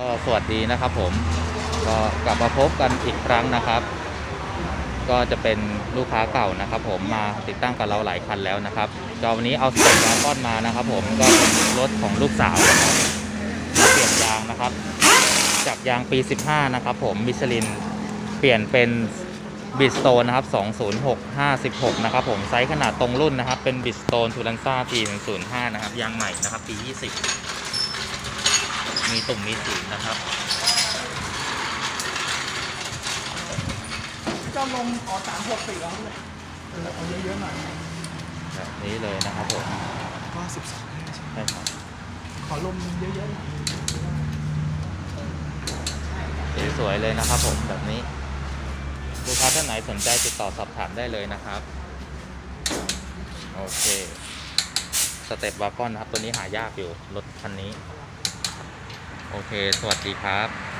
ก็สวัสดีนะครับผมก็กลับมาพบกันอีกครั้งนะครับ ก็จะเป็นลูกค้าเก่านะครับ ผมมาติดตั้งกับเราหลายคันแล้วนะครับก็วันนี้เอาสเต็ปดราก้อนมานะครับ ผมก็เป็นรถของลูกสาวมาเปลี่ยนยางนะครับ จากยางปี 15 นะครับ ผมมิชลินเปลี่ยนเป็นบิสโตนนะครับ 206 56 นะครับ ผมไซส์ขนาดตรงรุ่นนะครับ เป็นบิสโตนทูลันซ่าปี105 นะครับยางใหม่นะครับปี 20 มีตุ่มมีสีนะครับจะลงขอสามหกสี่แล้วเลยเออเอาเยอะๆหน่อยแบบนี้เลยนะครับผมก็สิบสองใช่ไหมใช่ครับขอลมเยอะๆหน่อยสวยๆเลยนะครับผมแบบนี้ลูกค้าท่านไหนสนใจติดต่อสอบถามได้เลยนะครับ โอเค สเต็ปวากอนนะครับ ตัวนี้หายากอยู่รถคันนี้ โอเค สวัสดีครับ